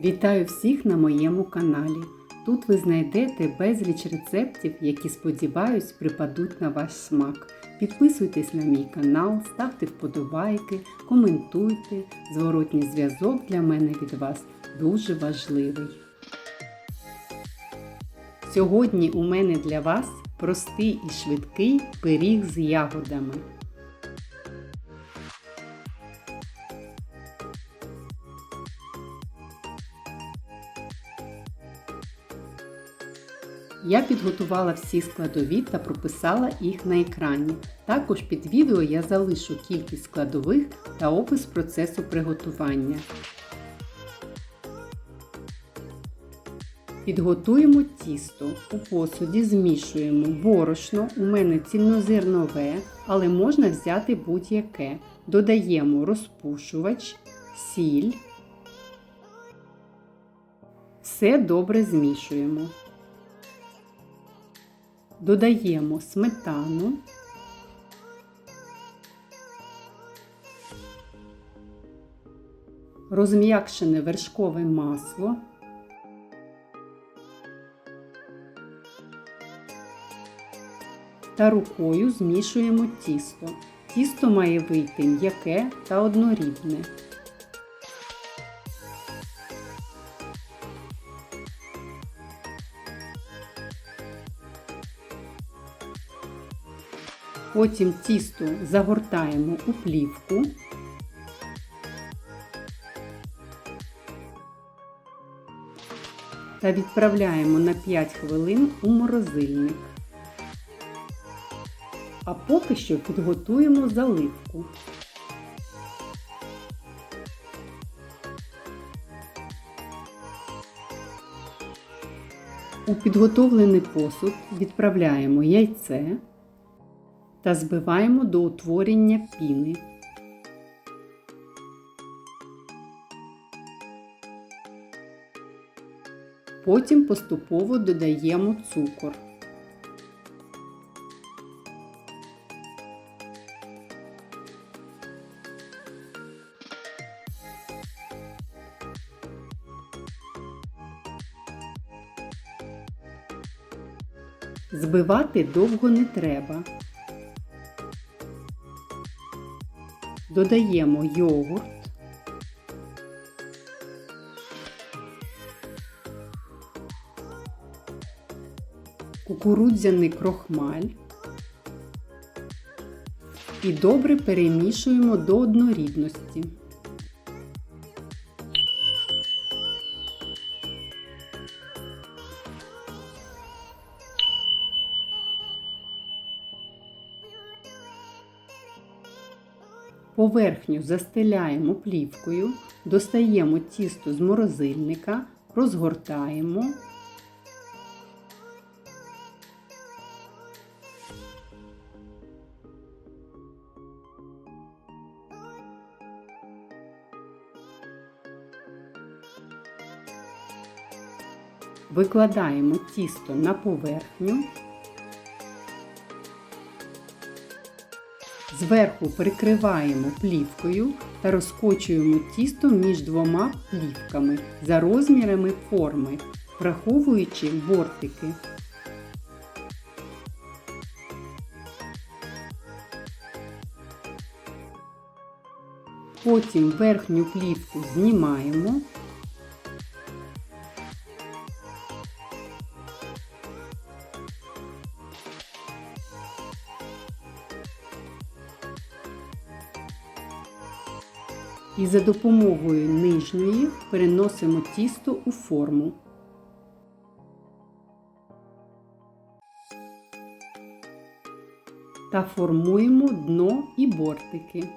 Вітаю всіх на моєму каналі. Тут ви знайдете безліч рецептів, які, сподіваюсь, припадуть на ваш смак. Підписуйтесь на мій канал, ставте вподобайки, коментуйте. Зворотній зв'язок для мене від вас дуже важливий. Сьогодні у мене для вас простий і швидкий пиріг з ягодами. Я підготувала всі складові та прописала їх на екрані. Також під відео я залишу кількість складових та опис процесу приготування. Підготуємо тісто. У посуді змішуємо борошно, у мене цільнозернове, але можна взяти будь-яке. Додаємо розпушувач, сіль. Все добре змішуємо. Додаємо сметану. Розм'якшене вершкове масло. Та рукою змішуємо тісто. Тісто має вийти м'яке та однорідне. Потім тісто загортаємо у плівку. Та відправляємо на 5 хвилин у морозильник. А поки що підготуємо заливку. У підготовлений посуд відправляємо яйце та збиваємо до утворення піни. Потім поступово додаємо цукор. Збивати довго не треба. Додаємо йогурт. Кукурудзяний крохмаль і добре перемішуємо до однорідності. Поверхню застеляємо плівкою, достаємо тісто з морозильника, розгортаємо. Викладаємо тісто на поверхню. Зверху прикриваємо плівкою та розкочуємо тісто між двома плівками за розмірами форми, враховуючи бортики. Потім верхню плівку знімаємо. І за допомогою нижньої переносимо тісто у форму. Та формуємо дно і бортики.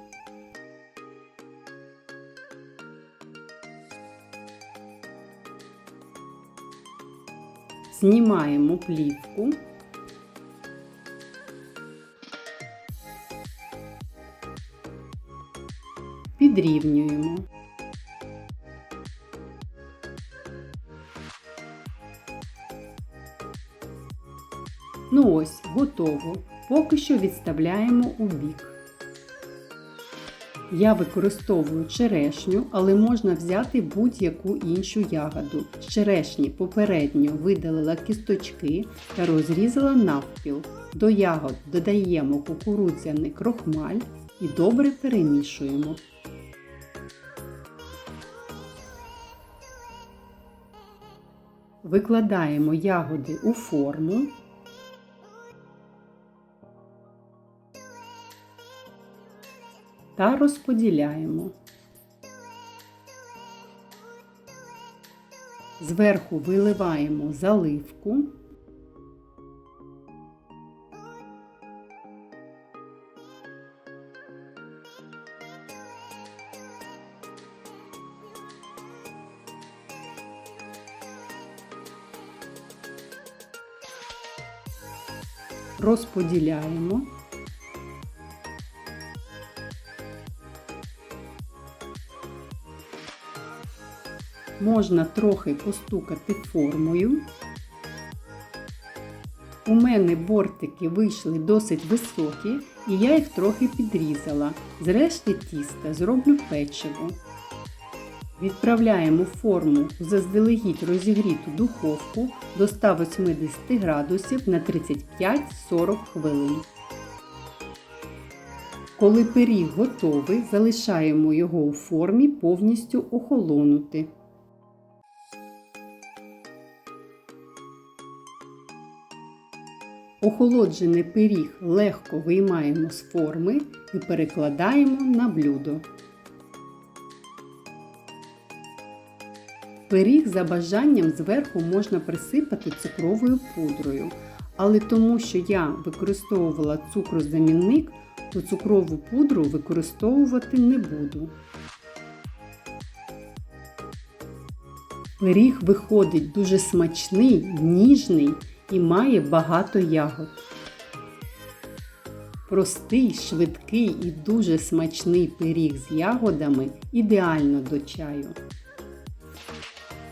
Знімаємо плівку. Підрівнюємо. Ну ось, готово. Поки що відставляємо у бік. Я використовую черешню, але можна взяти будь-яку іншу ягоду. З черешні попередньо видалила кісточки та розрізала навпіл. До ягод додаємо кукурудзяний крохмаль і добре перемішуємо. Викладаємо ягоди у форму. Та розподіляємо. Зверху виливаємо заливку. Розподіляємо. Можна трохи постукати формою. У мене бортики вийшли досить високі, і я їх трохи підрізала. Зрешті тіста зроблю печиво. Відправляємо форму в заздалегідь розігріту духовку до 180 градусів на 35-40 хвилин. Коли пиріг готовий, залишаємо його у формі повністю охолонути. Охолоджений пиріг легко виймаємо з форми і перекладаємо на блюдо. Пиріг за бажанням зверху можна присипати цукровою пудрою, але тому що я використовувала цукрозамінник, то цукрову пудру використовувати не буду. Пиріг виходить дуже смачний, ніжний і має багато ягод. Простий, швидкий і дуже смачний пиріг з ягодами ідеально до чаю.